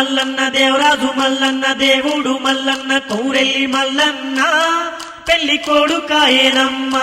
మల్లన్న దేవరాజు మల్లన్న దేవుడు మల్లన్న కౌరెల్లి మల్లన్న. పెళ్ళి కొడుకాయనమ్మ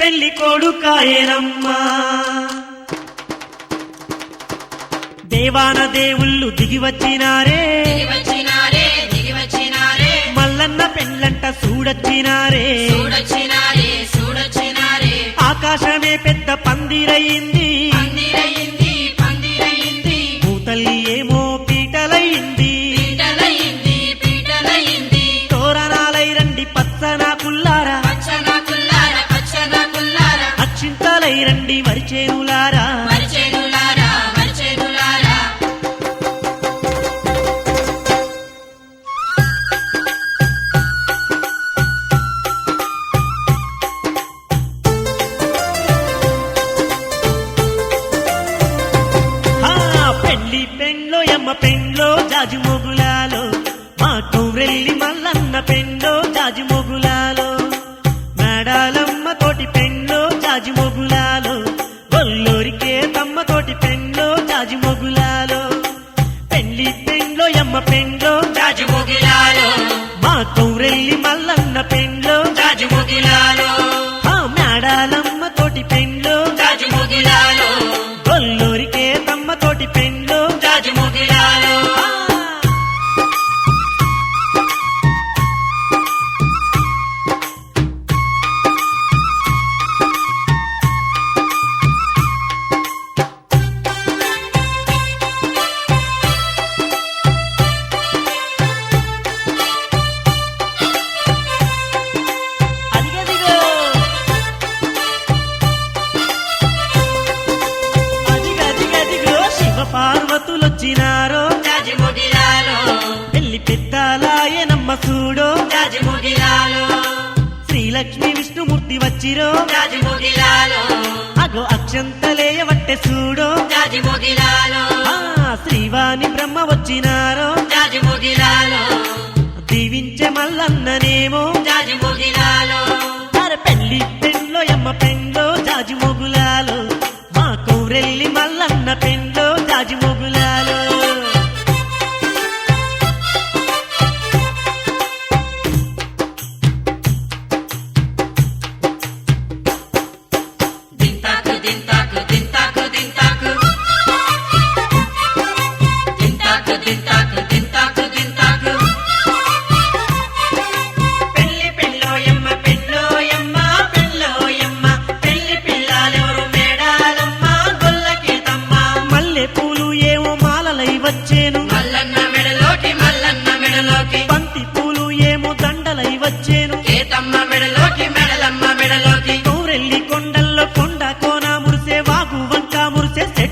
పెళ్ళి కొడుకాయనమ్మ దేవాన దేవుళ్ళు దిగి వచ్చినారే. మల్లన్న పెళ్ళంట చూడొచ్చినారే ఆకాశమే పెద్ద పందిరయింది. రండి వరిచేరుల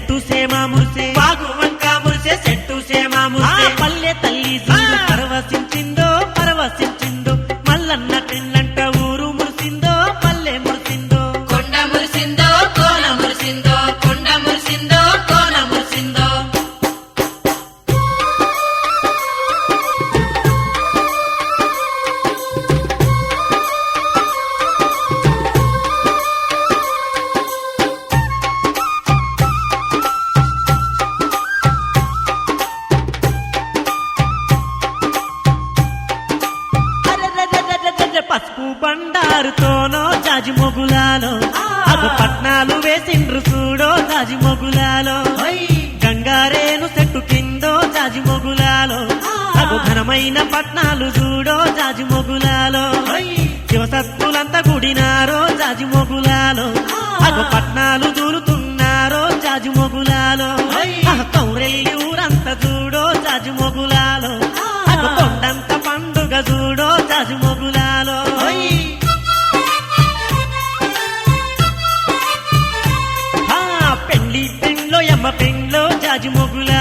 tus జాజి ఘనమైన పట్నాలు చూడో జాజిమొగులాలో. శివసత్తులంతా కూడినారో జాజిమొగులాలో. అగు పట్నాలు దూరుతున్నారో జాజిమొగులాలో. ఊరంతా చూడో జాజిమొగులాలో. అగు కొండంత పండుగ చూడో జాజిమొగులాలో. పెళ్ళి పెండ్లి పెండ్లో ఎమ్మ పెండ్లో జాజిమొగులా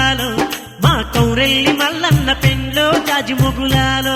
రాజు ముగులాలో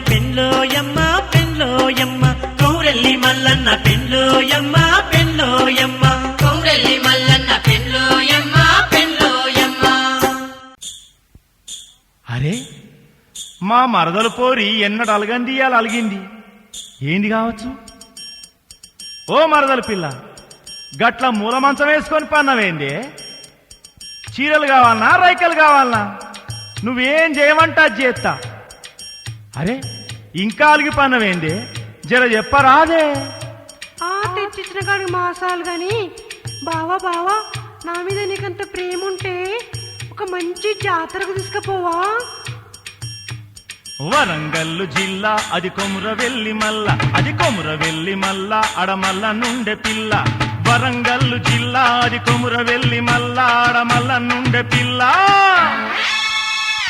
పెన్లోయమ్మ పెన్లోయమ్మ కౌరెల్లి మల్లన్న పెన్లోయమ్మ పెన్లోయమ్మ కౌరెల్లి మల్లన్న పెన్లోయమ్మ పెన్లోయమ్మ అరే మా మరదలు పోరి ఎన్నడు అలగంది ఇవాళ అలిగింది. ఏంది కావచ్చు? ఓ మరదలు పిల్ల గట్ల మూల మంచం వేసుకొని పన్నవేంది? చీరలు కావాలనా రైకలు కావాలనా? నువ్వేం చేయమంటా చేస్తా అరే ఇంకా అలిగి పన్నవేంది జర చెప్పరాదే. ఆ తెచ్చిచ్చిన కాడికి మాసాలు గాని బావా బావా నా మీద నీకంత ప్రేమ ఉంటే ఒక మంచి జాతరకు తీసుకుపోవా? వరంగల్లు జిల్లా అది కొముర వెల్లి మల్ల అది కొముర వెల్లి మల్ల అడమల్ల నుండే పిల్ల. వరంగల్లు జిల్లా అది కొముర వెల్లి మల్ల అడమల్ల నుండే పిల్ల.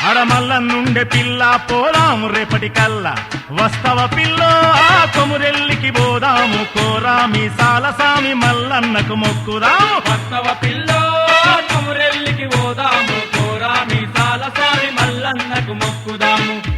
అడమల్ల నుండే పిల్ల పోదాము రేపటి కల్లా వస్తవ పిల్లో ఆ కొమురెల్లికి పోదాము. కోరామి సాలసామి మల్లన్నకు మొక్కుదాము. వస్తవ పిల్లో కొమురెల్లికి పోదాము. కోరా మీ సాలసామి మల్లన్నకు మొక్కుదాము.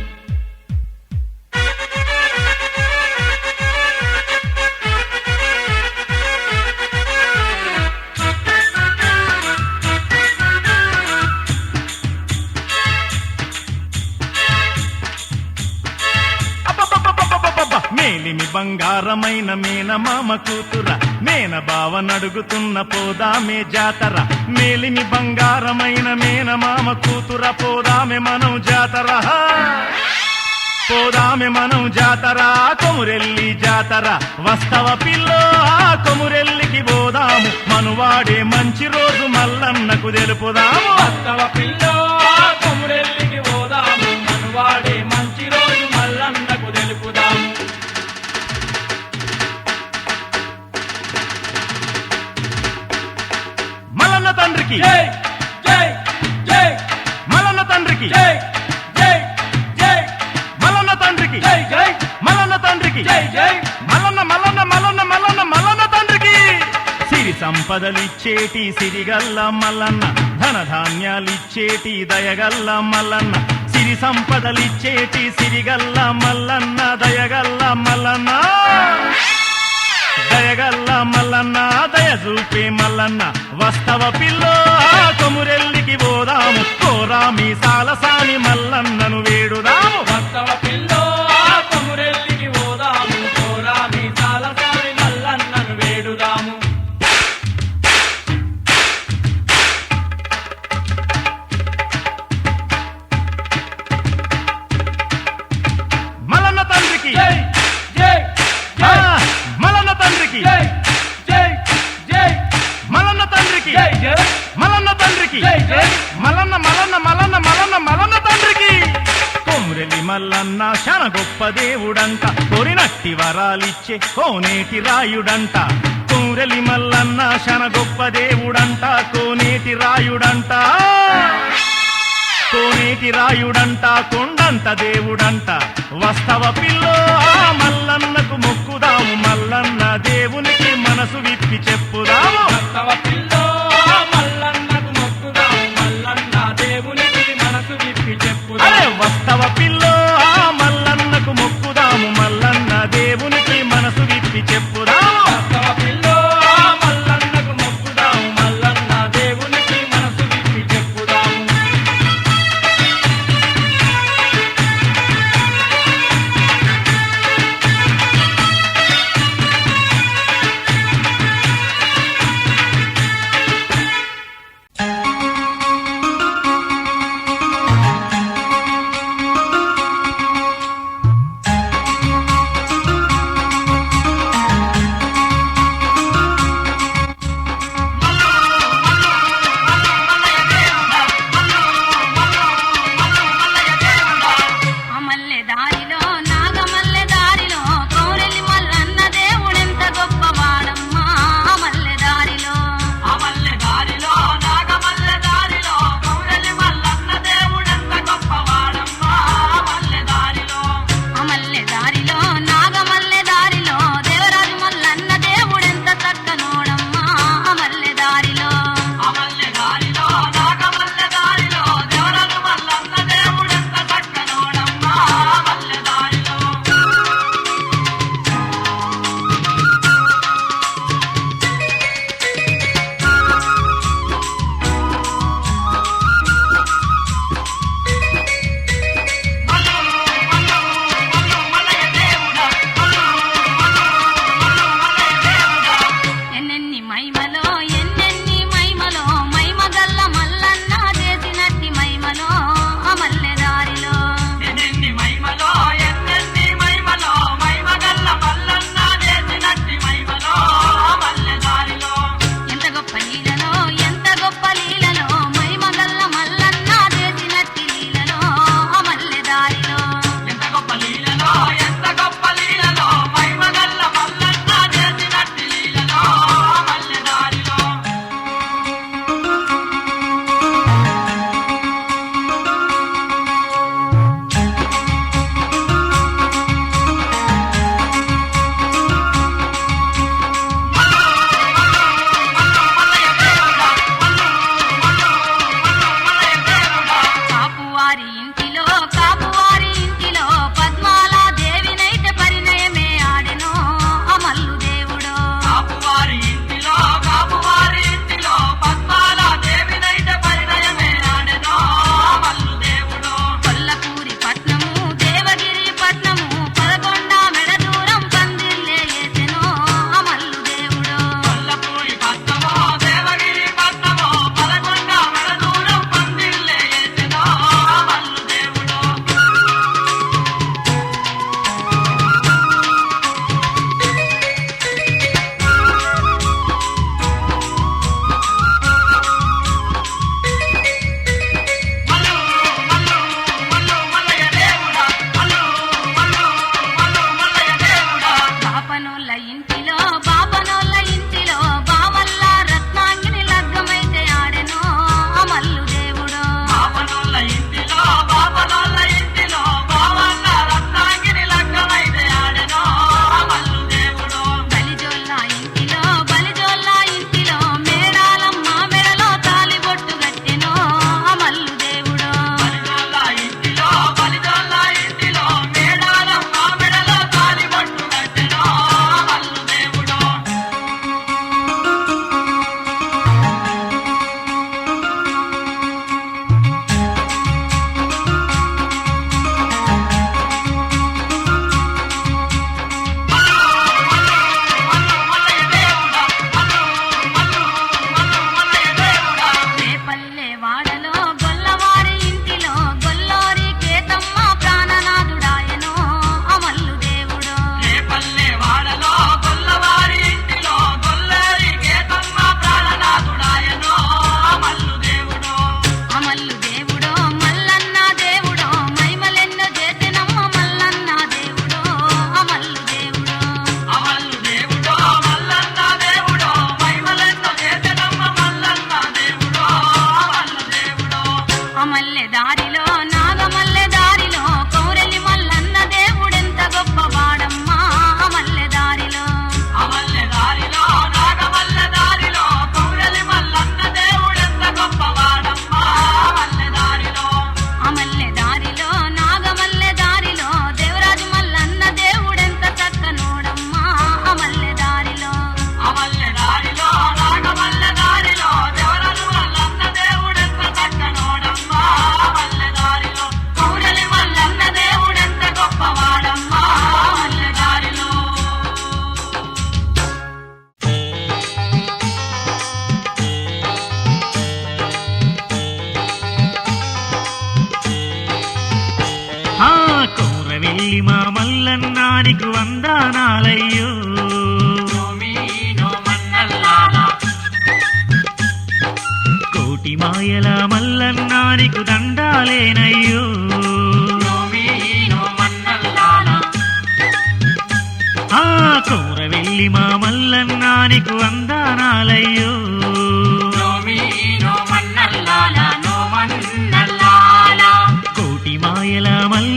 మేలిమి బంగారమైన మేన మామ కూతుర. మేన బావ నడుగుతున్న పోదామే జాతర. మేలిమి బంగారమైన మేన మామ కూతుర. పోదామే మనం జాతర. పోదామే మనం జాతర కొమురెల్లి జాతర. వస్తవ పిల్లో ఆ కొమురెల్లికి పోదాము. మనువాడే మంచి రోజు మల్లన్నకు తెలుపుదాము. వస్తవ పిల్లో కొమురెల్లికి పోదాము. మనువాడే తండ్రికి. మల్లన్న తండ్రికి. మల్లన్న తండ్రికి. మల్లన్న తండ్రికి. మల్లన్న మల్లన్న మల్లన్న మల్లన్న మల్లన్న తండ్రికి. సిరి సంపదలిచ్చేటి సిరిగల్ల మల్లన్న ధన ధాన్యాలిచ్చేటి దయగల్ల మల్లన్న. సిరి సంపదలిచ్చేటి సిరిగల్ల మల్లన్న దయగల్ల మల్లన్న. దయగల్ల మల్లన్న దయ చూపి మల్లన్న. వస్తవ పిల్లో కొమురెల్లికి పోదాము. కోరామి సాలసాని మల్లన్నను వేడుదాము. వస్తవ శన గొప్ప దేవుడంట. కొరినట్టి వరాలిచ్చే కోనేటి రాయుడంట. కొమురెల్లి మల్లన్న శన గొప్ప దేవుడంట. కోనేటి రాయుడంట. కోనేటి రాయుడంట. కొండంత దేవుడంట. వస్తవ పిల్లో మల్లన్నకు మొక్కుదాము. మల్లన్న దేవునికి మనసు విప్పి చెప్పుదాము. వస్తవ పిల్లో మల్లన్నకు మొక్కుదాము. మల్లన్న దేవునికి మనసు విప్పి అరే చెప్పుదాము వస్తవ పిల్లో మనసు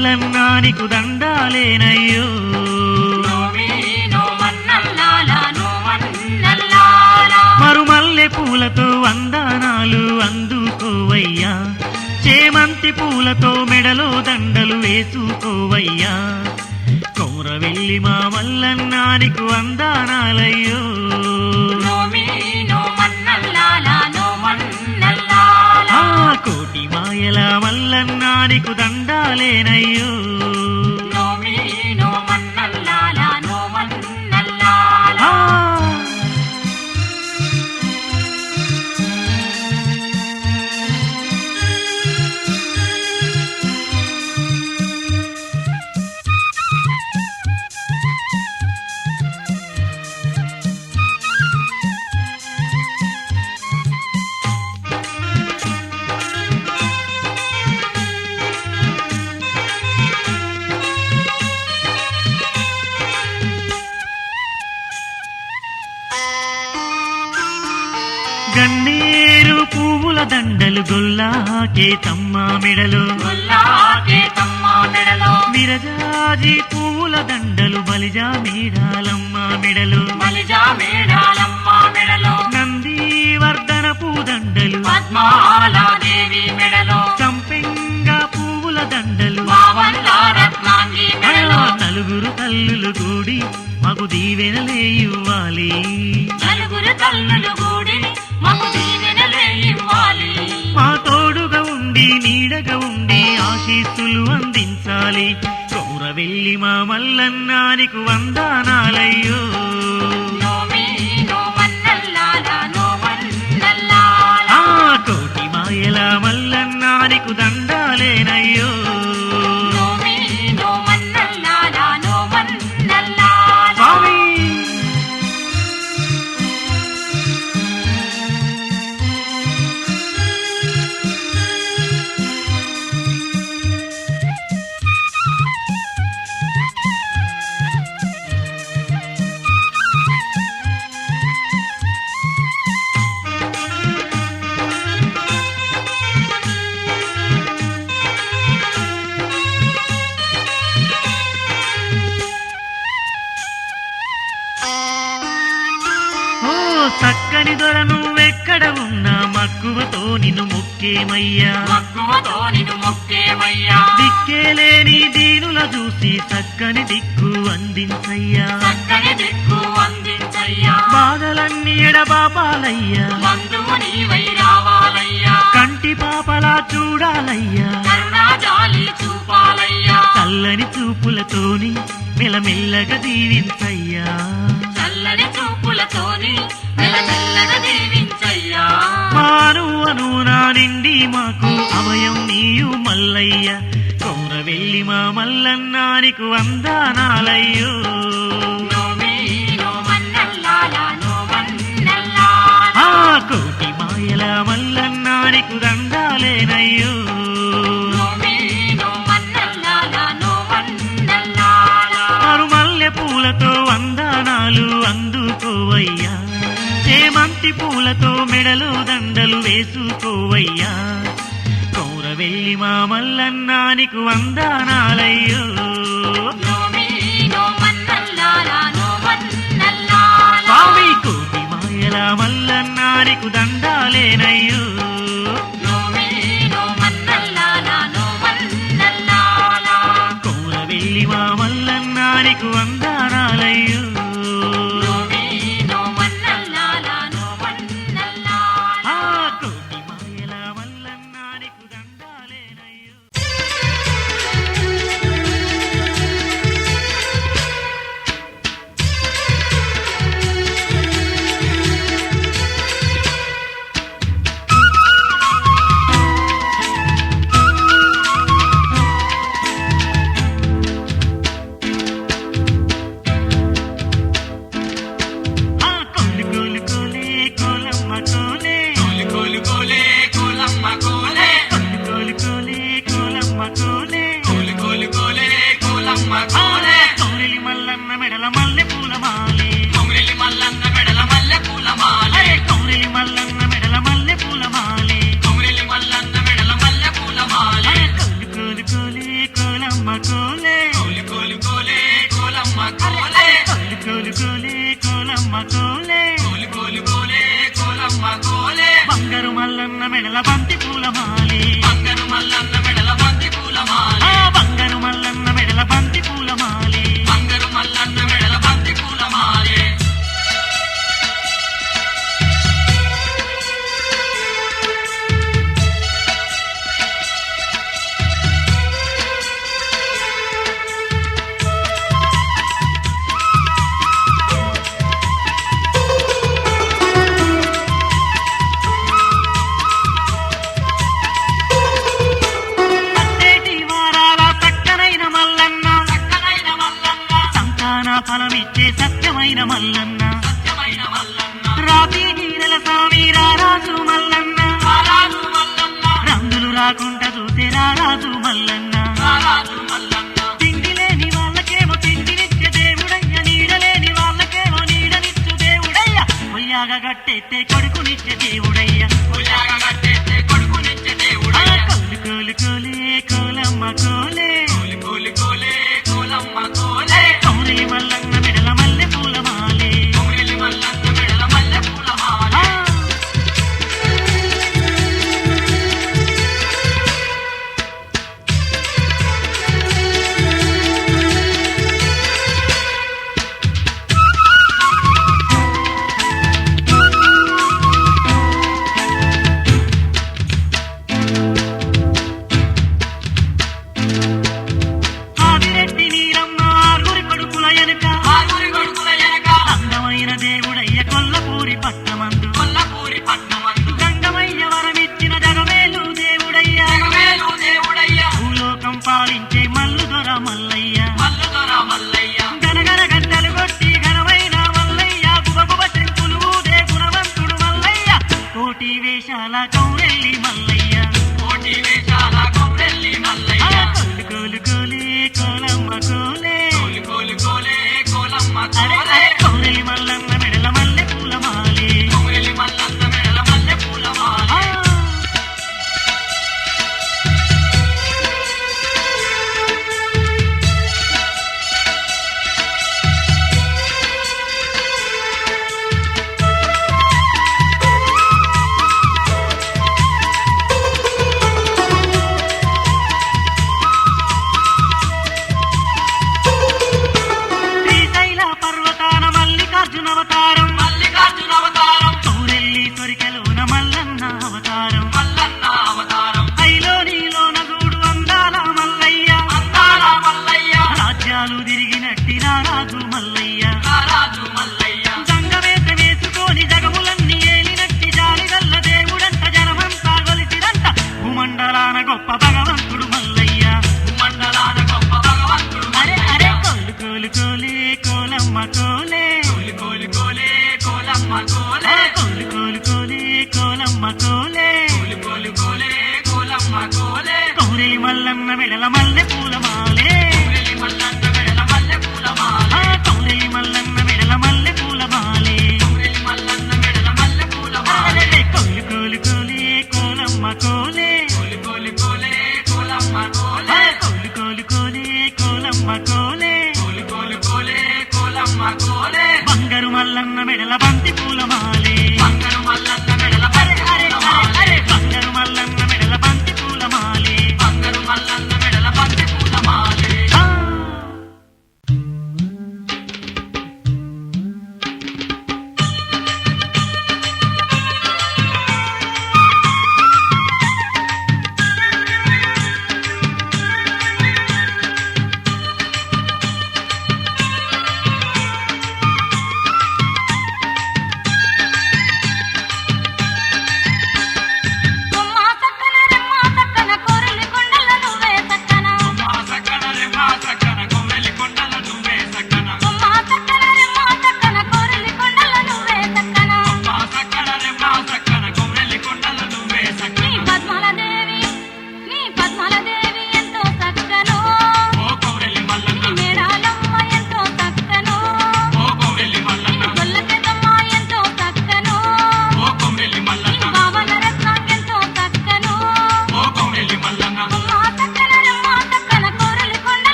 మాయల మల్లన్నానికి దండాలేనయ్యో. మరుమల్లె పూలతో వందనాలు అందుకోవయ్యా. చేమంతి పూలతో మెడలో దండలు వేసుకోవయ్యా. కౌర వెళ్ళి మా మల్లన్నానికి వందనాలయ్యో. ఎలా మాయల మల్లన్నానికి దండాలేనయ్యో. గొల్లాకే తమ్మ మెడలు. విరజాజి పువ్వుల దండలు బలిజా మేడాలమ్మ మెడలు. నందీవర్ధన పూదండలు. సంపెంగ పువ్వుల దండలు. నలుగురు తల్లులు కూడి మగు దీవెనలే ఇవ్వాలి. నలుగురు తల్లులు అందించాలి కౌర వెళ్ళి మా మల్లన్నానికి వందానాలయ్యో. నోమి నో మన్నల్లాలా నో మన్నల్లాలా ఆ కోటి మాయల మల్లన్నానికి దండాలేనయ్యో. ఉన్నా మక్కువతో నిన్ను మొక్కేమయ్యా? మక్కువతో నిన్ను మొక్కేమయ్యా? దిక్కేలేని దీనుల చూసి చక్కని దిక్కు అందించయ్యా. చక్కని దిక్కు అందించయ్యా. బాధలన్నీ ఎడబాపాలయ్యా. నీవై రావాలయ్యా. కంటి పాపలా చూడాలయ్యా. జాలి చూపాలయ్యా. చల్లని చూపులతోని మెల్లమెల్లగా దీవించయ్యా. చల్లని చూపులతోని మెల్లమెల్లగా దీవించయ్యా మాను అను నా నిండి మాకు అభయం నీయు మల్లయ్య. కౌర వెళ్ళి మా మల్లన్నానికి వందానాలయ్యో. నోమి నో మన్నల్లాలా నో మన్నల్లాలా ఆ కోటి మాయల మల్లన్నానికి దండాలేనయ్యో. నోమి నో మన్నల్లాలా నో మన్నల్లాలా ఆరు మల్లె పూలతో వందనాలు అందుకోవయ్యా. చేమంతి పూలతో మెడలో దండలు వేసుకోవయ్యా? కౌర వెళ్ళి మా మల్లన్నానికి వందనాలయ్యో. నోమి నో మన్నల్లాలా నో మన్నల్లాలా స్వామి కోటి మాయల మల్లన్నానికి దండాలేనయ్యో. నోమి నో మన్నల్లాలా నో మన్నల్లాలా కౌర వెళ్ళి మా మల్లన్నానికి వందనాలయ్యో ఫలమిచ్చే సత్యమైన మల్లన్న. రాతి స్వామి రారాజు మల్లన్న. రంగులు రాకుండా చూసే రారాజు మల్లన్న. తిండి దేవుడయ్య దేవుడయ్య. కొడుకునిచ్చే దేవుడయ్య. వేళ